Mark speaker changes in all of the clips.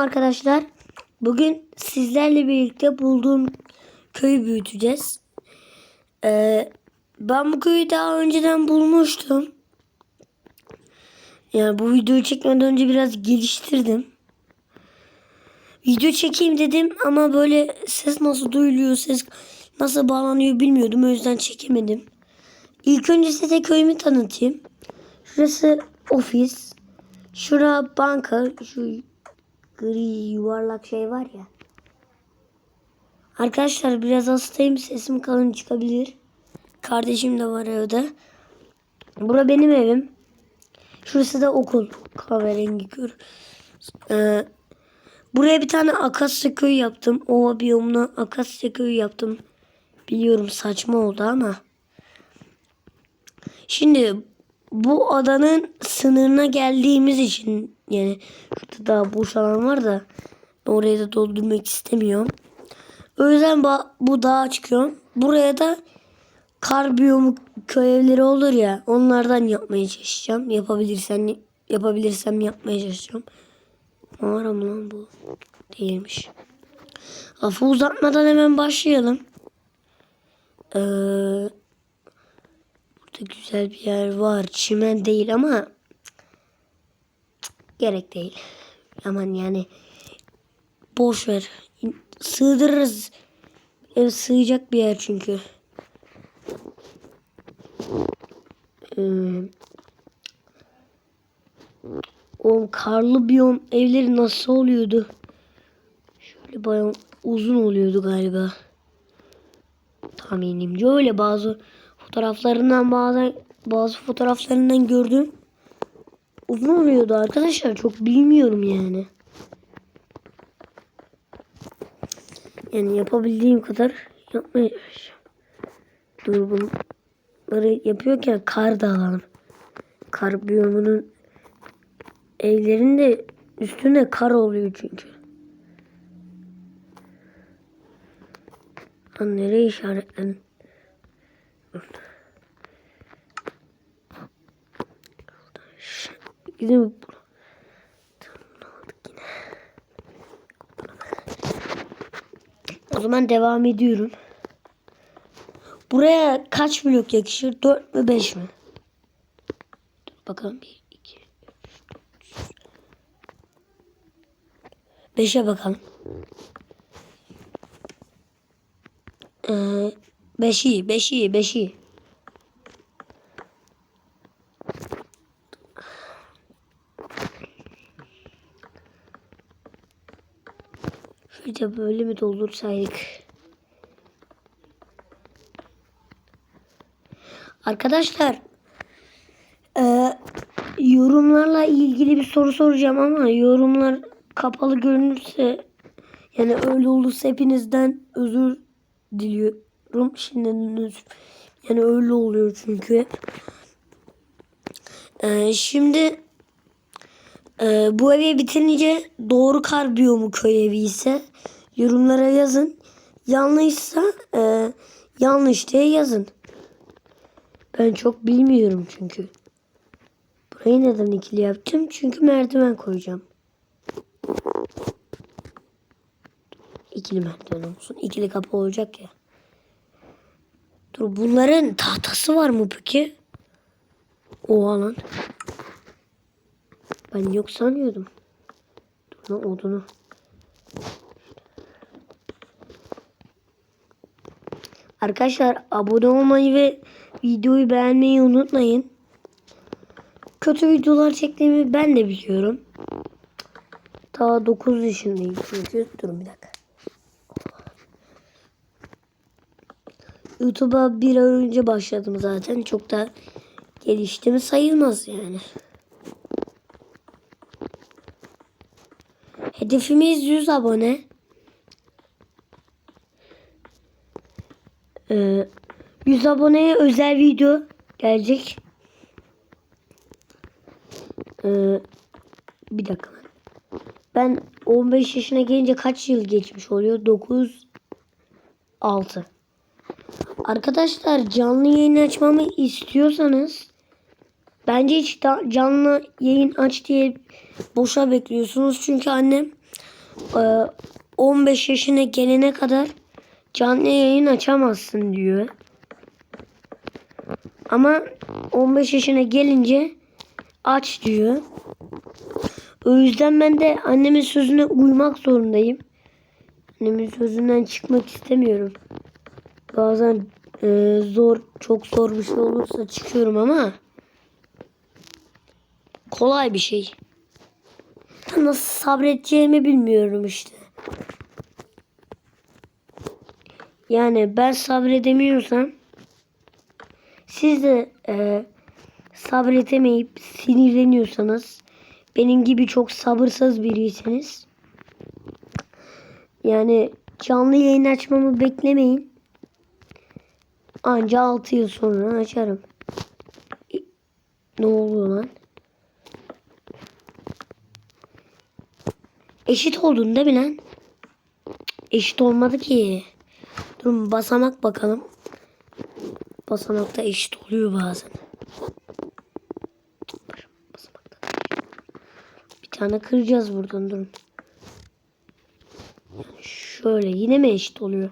Speaker 1: arkadaşlar. Bugün sizlerle birlikte bulduğum köyü büyüteceğiz. Ee, ben bu köyü daha önceden bulmuştum. Yani bu videoyu çekmeden önce biraz geliştirdim. Video çekeyim dedim ama böyle ses nasıl duyuluyor, ses nasıl bağlanıyor bilmiyordum. O yüzden çekemedim. İlk önce size köyümü tanıtayım. Şurası ofis. Şura banka. Şu gri yuvarlak şey var ya. Arkadaşlar biraz hastayım. Sesim kalın çıkabilir. Kardeşim de var evde. Bura benim evim. Şurası da okul. Kahverengi kör. Ee, buraya bir tane akasya köyü yaptım. Ova biyomuna akasya köyü yaptım. Biliyorum saçma oldu ama. Şimdi bu adanın sınırına geldiğimiz için yani şurada daha boş alan var da orayı da doldurmak istemiyorum. O yüzden bu dağa çıkıyorum. Buraya da kar biyomu köy evleri olur ya onlardan yapmaya çalışacağım. Yapabilirsem yapabilirsem yapmaya çalışacağım. Mağara mı lan bu? Değilmiş. Lafı uzatmadan hemen başlayalım. Ee, Burada güzel bir yer var. Çimen değil ama gerek değil. Aman yani boş ver. Sığdırırız. Ev sığacak bir yer çünkü. Ee, o karlı biyom evleri nasıl oluyordu? Şöyle bayağı uzun oluyordu galiba. Tahminimce öyle bazı fotoğraflarından bazı bazı fotoğraflarından gördüm. Uzun oluyordu arkadaşlar. Çok bilmiyorum yani. Yani yapabildiğim kadar yapmaya çalışacağım. Dur bunları yapıyorken kar da alalım. Kar biyomunun evlerinde üstüne kar oluyor çünkü. Lan nereye işaretledin? Gidin O zaman devam ediyorum. Buraya kaç blok yakışır? 4 mü 5 mi? Dur bakalım 1 2 3 5'e bakalım. Ee, 5 iyi, 5 iyi, 5 iyi. Şöyle böyle mi doldursaydık? Arkadaşlar e, yorumlarla ilgili bir soru soracağım ama yorumlar kapalı görünürse yani öyle olursa hepinizden özür diliyorum. Şimdiden özür. Yani öyle oluyor çünkü. E, şimdi ee, bu evi bitirince doğru kar biyomu köy evi ise yorumlara yazın. Yanlışsa e, yanlış diye yazın. Ben çok bilmiyorum çünkü. Burayı neden ikili yaptım? Çünkü merdiven koyacağım. İkili merdiven olsun. İkili kapı olacak ya. Dur bunların tahtası var mı peki? O alan. Ben yok sanıyordum. Dur lan odunu. Arkadaşlar abone olmayı ve videoyu beğenmeyi unutmayın. Kötü videolar çektiğimi ben de biliyorum. Daha 9 yaşındayım çünkü. Durun bir dakika. YouTube'a bir ay önce başladım zaten. Çok da geliştiğimi sayılmaz yani. Hedefimiz 100 abone. Ee, 100 aboneye özel video gelecek. Ee, bir dakika. Ben 15 yaşına gelince kaç yıl geçmiş oluyor? 9 6. Arkadaşlar canlı yayın açmamı istiyorsanız bence hiç canlı yayın aç diye boşa bekliyorsunuz. Çünkü annem e, 15 yaşına gelene kadar canlı yayın açamazsın diyor. Ama 15 yaşına gelince aç diyor. O yüzden ben de annemin sözüne uymak zorundayım. Annemin sözünden çıkmak istemiyorum. Bazen e, zor, çok zor bir şey olursa çıkıyorum ama kolay bir şey. Nasıl sabredeceğimi bilmiyorum işte. Yani ben sabredemiyorsam siz de e, sabredemeyip sinirleniyorsanız benim gibi çok sabırsız biriyseniz yani canlı yayın açmamı beklemeyin. Anca 6 yıl sonra açarım. Ne oluyor lan? Eşit oldun değil mi lan? Eşit olmadı ki. Durun basamak bakalım. Basamakta eşit oluyor bazen. Bir tane kıracağız buradan durun. Şöyle yine mi eşit oluyor?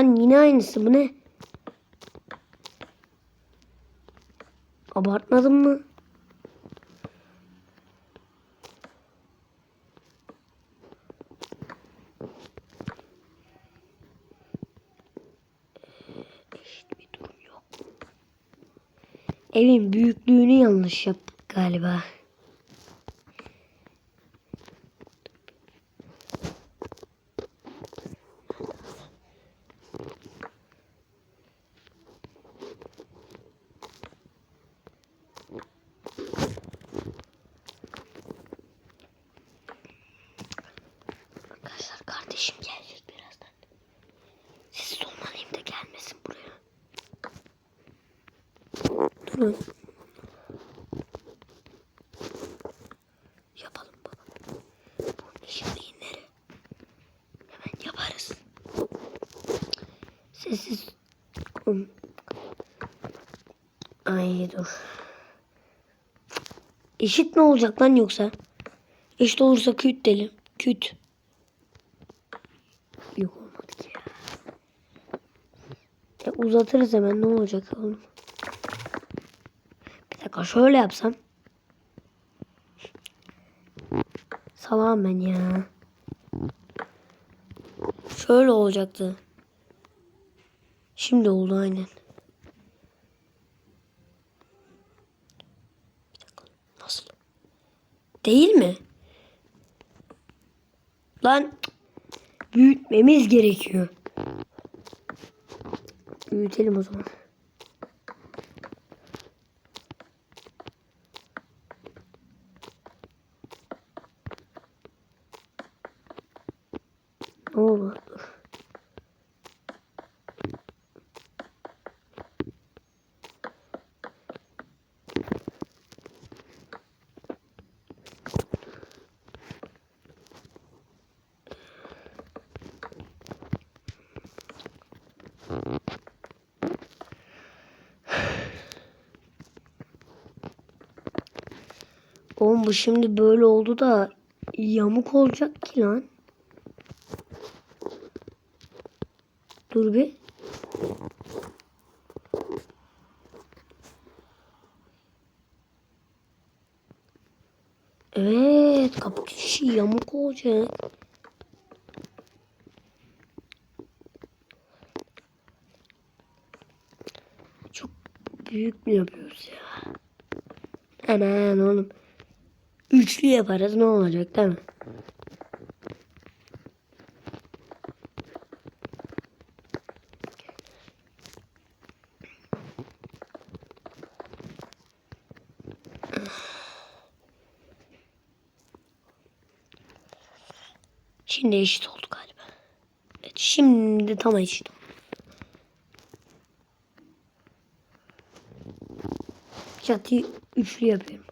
Speaker 1: Lan yine aynısı bu ne? Abartmadın mı? Eşit bir durum yok. Evin büyüklüğünü yanlış yaptık galiba. Arkadaşlar kardeşim gelecek birazdan. Siz sonlanayım da gelmesin buraya. Durun. Yapalım baba. Bu nişanlıyınları. Yaparız. Sessiz. Ay dur. Eşit mi olacak lan yoksa? Eşit olursa küt delim. Küt. Yok olmadı ki ya. E, uzatırız hemen ne olacak oğlum? Bir dakika şöyle yapsam. Salam ben ya. Şöyle olacaktı. Şimdi oldu aynen. Nasıl? Değil mi? Lan büyütmemiz gerekiyor. Büyütelim o zaman. Ne olur dur. Oğlum bu şimdi böyle oldu da yamuk olacak ki lan. Dur bir. Evet girişi yamuk olacak. Çok büyük mü yapıyoruz ya? Aman oğlum. Üçlü yaparız ne olacak değil mi? Şimdi eşit oldu galiba. Evet, şimdi tam eşit oldu. Çatıyı üçlü yapıyorum.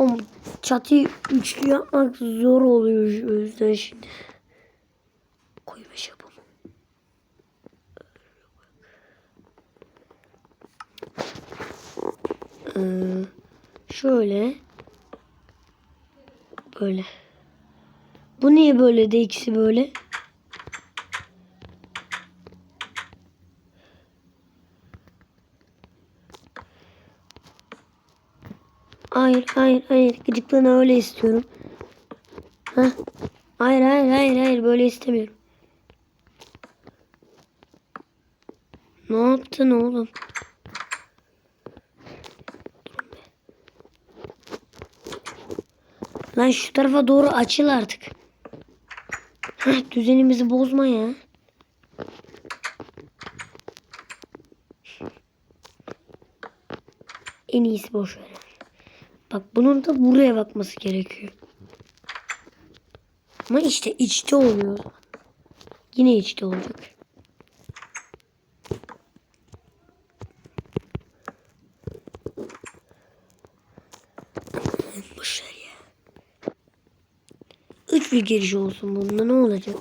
Speaker 1: Oğlum çatıyı üçlü yapmak zor oluyor o yüzden şimdi. Koymuş yapalım. Ee, şöyle. Böyle. Bu niye böyle de ikisi böyle? Hayır, hayır, hayır. Gıcıklığını öyle istiyorum. Heh. Hayır, hayır, hayır, hayır. Böyle istemiyorum. Ne yaptın oğlum? Lan şu tarafa doğru açıl artık. Heh, düzenimizi bozma ya. En iyisi boş ver. Bak bunun da buraya bakması gerekiyor. Ama işte içte oluyor. Yine içte olacak. Boş ver ya. Üç bir giriş olsun bunda ne olacak?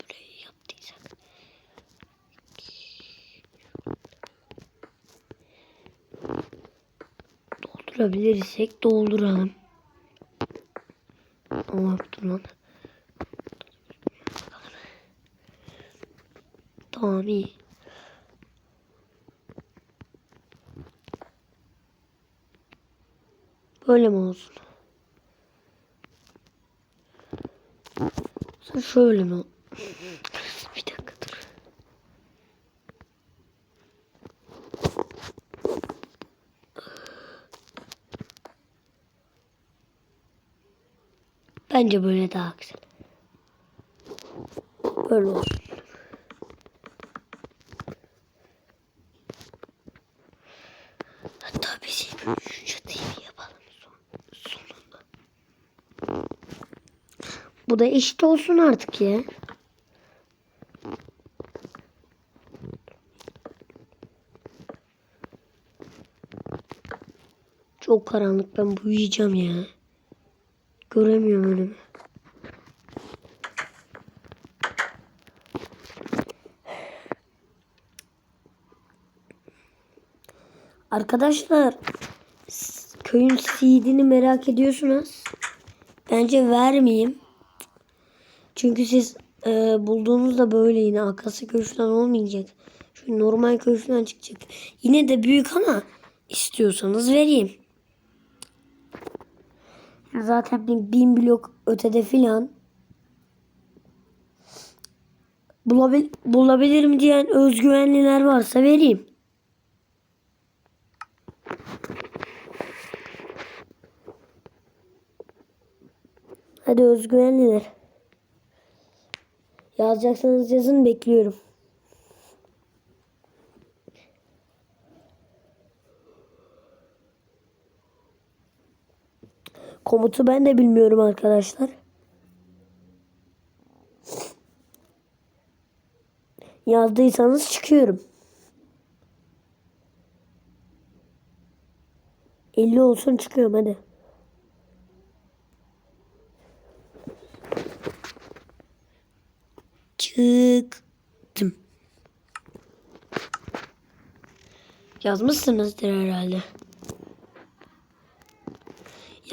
Speaker 1: Burayı yaptıysak. Doldurabilirsek dolduralım. Ne yaptım lan? Tamam iyi. Böyle mi olsun? Şöyle mi? Bence böyle daha güzel. Böyle olsun. Hatta biz şu çatıyı yapalım son, sonunda. Bu da eşit olsun artık ya. Çok karanlık ben uyuyacağım ya. Göremiyorum önümü. Arkadaşlar köyün seedini merak ediyorsunuz. Bence vermeyeyim. Çünkü siz e, bulduğunuzda böyle yine akası falan olmayacak. Şu normal falan çıkacak. Yine de büyük ama istiyorsanız vereyim. Zaten bin, bin blok ötede filan. Bulabil, bulabilirim diyen özgüvenliler varsa vereyim. Hadi özgüvenliler. Yazacaksanız yazın bekliyorum. Komutu ben de bilmiyorum arkadaşlar. Yazdıysanız çıkıyorum. 50 olsun çıkıyorum hadi. Çıktım. Yazmışsınızdır herhalde.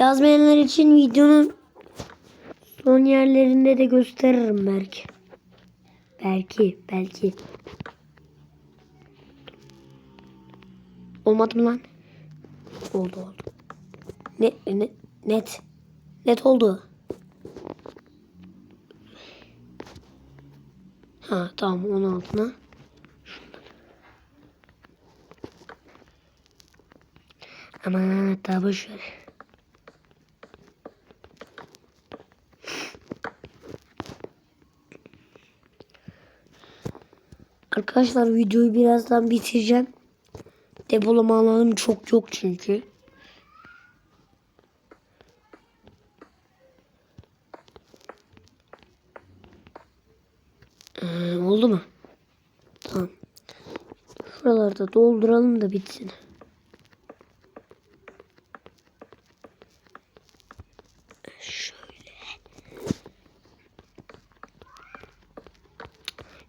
Speaker 1: Yazmayanlar için videonun son yerlerinde de gösteririm belki. Belki, belki. Olmadı mı lan? Oldu oldu. Ne, ne, net. Net oldu. Ha tamam onun altına. Ama daha boş. Arkadaşlar videoyu birazdan bitireceğim. Depolama alanım çok yok çünkü. Ee, oldu mu? Tamam. Şuralarda dolduralım da bitsin. Şöyle.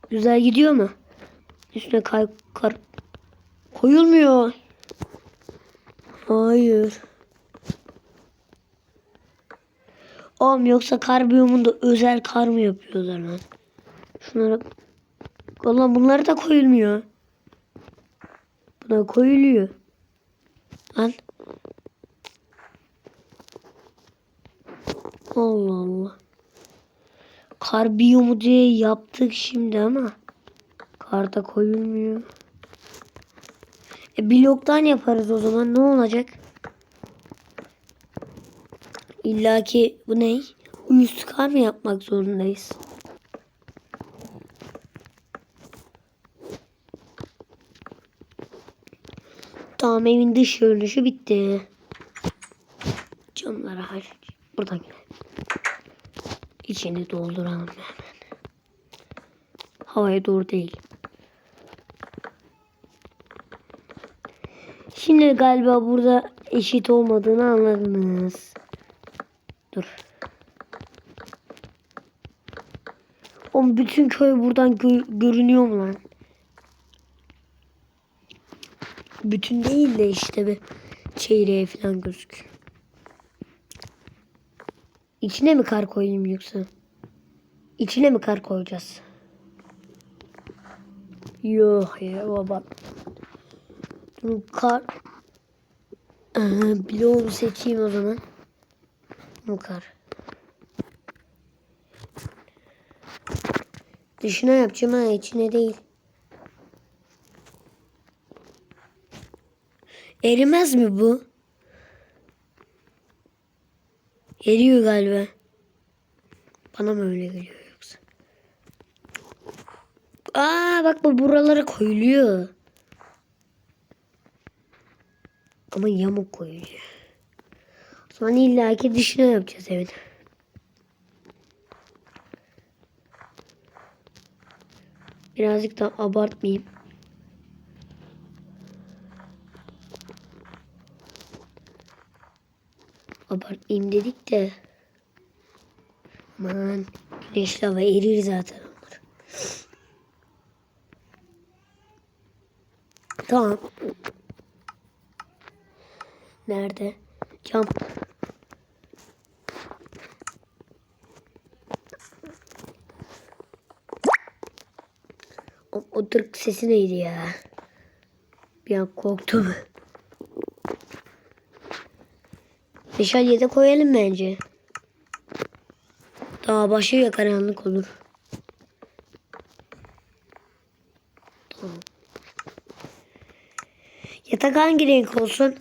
Speaker 1: Güzel gidiyor mu? Üstüne kay kar koyulmuyor. Hayır. Oğlum yoksa kar biyomunda özel kar mı yapıyorlar lan? Şunlara Valla bunlar da koyulmuyor. Buna koyuluyor. Lan. Allah Allah. Kar diye yaptık şimdi ama karda koyulmuyor. E bloktan yaparız o zaman ne olacak? İlla ki bu ne? Kar mı yapmak zorundayız? Tamam evin dış görünüşü bitti. Camlara hayır. Buradan gidelim. İçini dolduralım hemen. Havaya doğru değil. Şimdi galiba burada eşit olmadığını anladınız. Dur. Oğlum bütün köy buradan gö- görünüyor mu lan? Bütün değil de işte bir çeyreğe falan gözüküyor. İçine mi kar koyayım yoksa? İçine mi kar koyacağız? Yok ya baba. Dur kar. Ee, bloğu seçeyim o zaman. Bu kar. Dışına yapacağım ha içine değil. Erimez mi bu? Eriyor galiba. Bana mı öyle geliyor yoksa? Aa bak bu buralara koyuluyor. Ama yamuk. O zaman illaki dışına yapacağız evet. Birazcık da abartmayayım. Abartmayayım dedik de. Aman güneşli hava erir zaten onlar. Tamam. Nerede? Cam. O, o tırk sesi neydi ya? Bir an korktum. Meşalye de koyalım bence. Daha başı ya karanlık olur. Tamam. Yatak hangi renk olsun?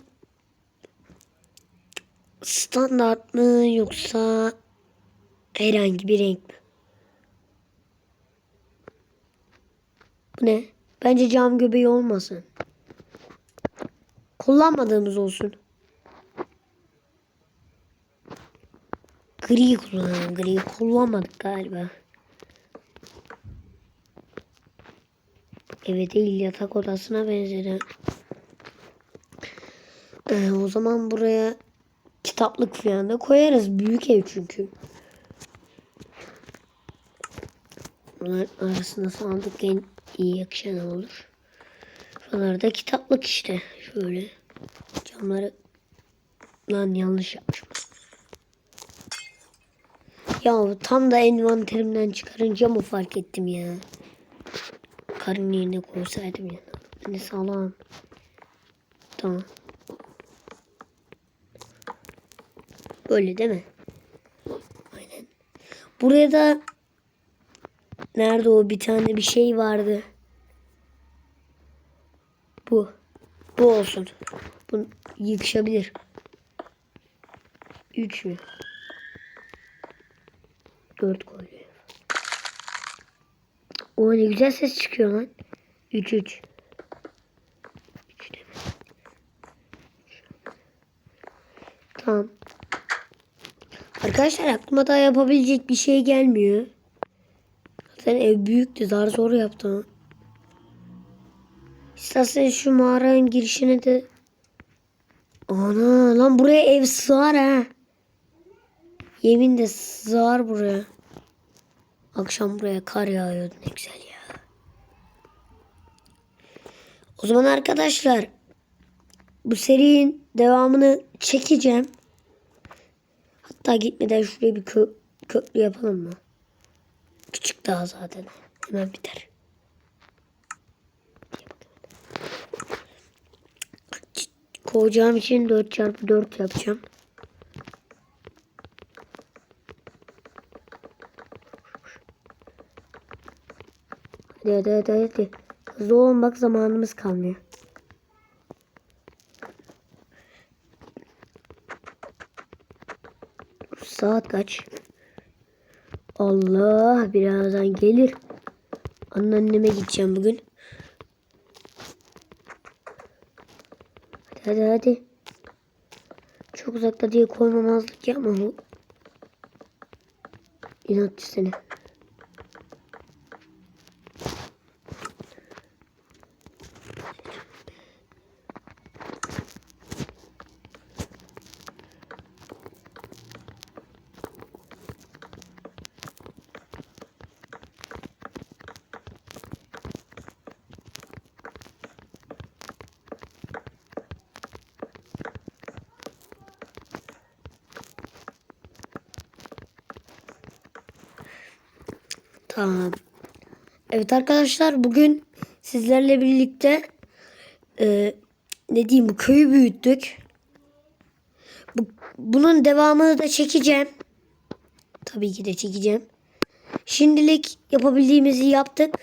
Speaker 1: Standart mı yoksa herhangi bir renk mi? Bu ne? Bence cam göbeği olmasın. Kullanmadığımız olsun. Gri kullanalım. Gri kullanmadık galiba. Eve değil yatak odasına benzedi. Ee, o zaman buraya kitaplık falan da koyarız. Büyük ev çünkü. Bunların arasında sandık en iyi yakışan olur. Şuralarda kitaplık işte. Şöyle. Camları lan yanlış yapmışım. Ya tam da envanterimden çıkarınca mı fark ettim ya? Karın yerine koysaydım ya. Hani sağlam. Tamam. Böyle değil mi? Aynen. Buraya da nerede o bir tane bir şey vardı. Bu. Bu olsun. Bu yıkışabilir. Üç mü? Dört koyuyor. O ne güzel ses çıkıyor lan. Üç üç. Üç değil mi? Tamam. Arkadaşlar aklıma daha yapabilecek bir şey gelmiyor. Zaten ev büyüktü. Zar zor yaptım. İstersen şu mağaranın girişine de... Ana lan buraya ev sığar ha. Yemin de sığar buraya. Akşam buraya kar yağıyordu ne güzel ya. O zaman arkadaşlar bu serinin devamını çekeceğim. Hatta gitmeden şuraya bir kö köprü yapalım mı? Küçük daha zaten. Hemen biter. Kovacağım için 4 çarpı 4 yapacağım. Hadi hadi hadi hadi. Hızlı olun bak zamanımız kalmıyor. Kaç? Allah birazdan gelir. Anneanneme gideceğim bugün. Hadi hadi hadi. Çok uzakta diye koymamazlık yapma. İnatçı seni. Tamam. Evet arkadaşlar bugün sizlerle birlikte e, ne diyeyim bu köyü büyüttük. Bu, bunun devamını da çekeceğim. Tabii ki de çekeceğim. Şimdilik yapabildiğimizi yaptık.